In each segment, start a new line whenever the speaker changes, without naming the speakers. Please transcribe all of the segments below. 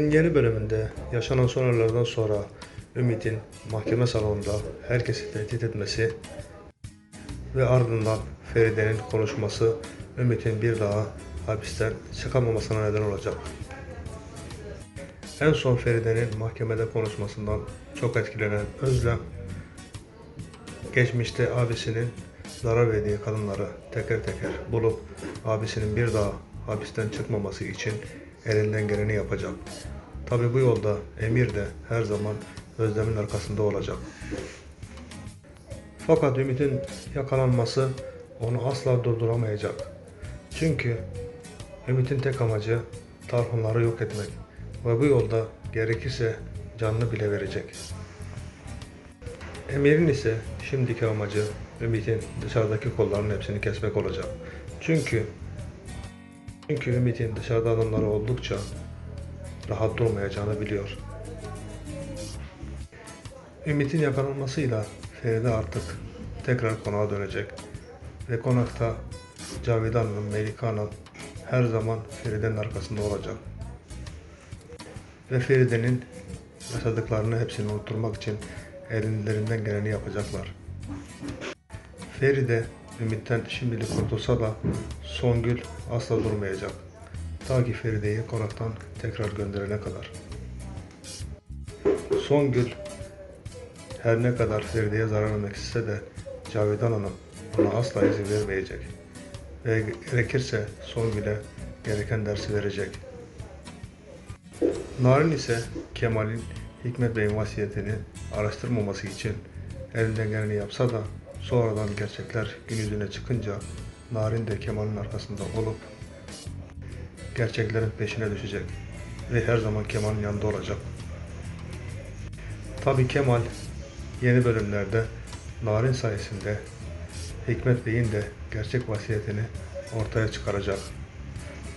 Yeni bölümünde yaşanan son olaylardan sonra Ümit'in mahkeme salonunda herkesi tehdit etmesi ve ardından Feride'nin konuşması Ümit'in bir daha hapisten çıkamamasına neden olacak. En son Feride'nin mahkemede konuşmasından çok etkilenen Özlem, geçmişte abisinin zarar verdiği kadınları teker teker bulup abisinin bir daha hapisten çıkmaması için elinden geleni yapacak. Tabi bu yolda Emir de her zaman Özlem'in arkasında olacak. Fakat Ümit'in yakalanması onu asla durduramayacak. Çünkü Ümit'in tek amacı Tarhunları yok etmek ve bu yolda gerekirse canını bile verecek. Emir'in ise şimdiki amacı Ümit'in dışarıdaki kollarının hepsini kesmek olacak. Çünkü çünkü Ümit'in dışarıda adamları oldukça rahat durmayacağını biliyor. Ümit'in yakalanmasıyla Feride artık tekrar konağa dönecek ve konakta Cavidan Hanım, Melika Hanım her zaman Feride'nin arkasında olacak. Ve Feride'nin yaşadıklarını hepsini unutturmak için ellerinden geleni yapacaklar. Feride Ümit'ten şimdilik kurtulsa da Songül asla durmayacak. Ta ki Feride'yi konaktan tekrar gönderene kadar. Songül her ne kadar Feride'ye zarar vermek istese de Cavidan Hanım ona asla izin vermeyecek. Ve gerekirse Songül'e gereken dersi verecek. Narin ise Kemal'in Hikmet Bey'in vasiyetini araştırmaması için elinden geleni yapsa da sonradan gerçekler gün yüzüne çıkınca Narin de Kemal'in arkasında olup gerçeklerin peşine düşecek ve her zaman Kemal'in yanında olacak. Tabi Kemal yeni bölümlerde Narin sayesinde Hikmet Bey'in de gerçek vasiyetini ortaya çıkaracak.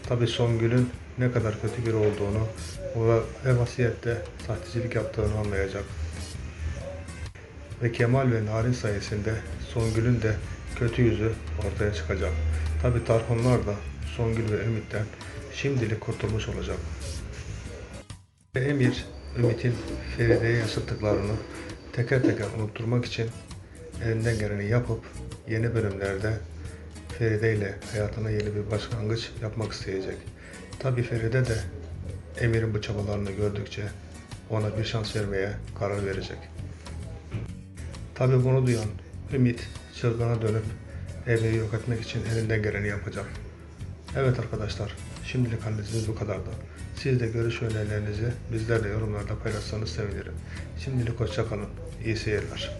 Tabi Songül'ün ne kadar kötü biri olduğunu ve, vasiyette sahtecilik yaptığını anlayacak. Ve Kemal ve Narin sayesinde Songül'ün de kötü yüzü ortaya çıkacak. Tabi Tarhunlar da Songül ve Ümit'ten şimdilik kurtulmuş olacak. Emir, Ümit'in Feride'ye yaşattıklarını teker teker unutturmak için elinden geleni yapıp yeni bölümlerde Feride ile hayatına yeni bir başlangıç yapmak isteyecek. Tabi Feride de Emir'in bu çabalarını gördükçe ona bir şans vermeye karar verecek. Tabi bunu duyan Ümit çılgına dönüp Emir'i yok etmek için elinden geleni yapacak. Evet arkadaşlar, şimdilik analizimiz bu kadardı. Siz de görüş önerilerinizi bizlerle yorumlarda paylaşsanız sevinirim. Şimdilik hoşça kalın. İyi seyirler.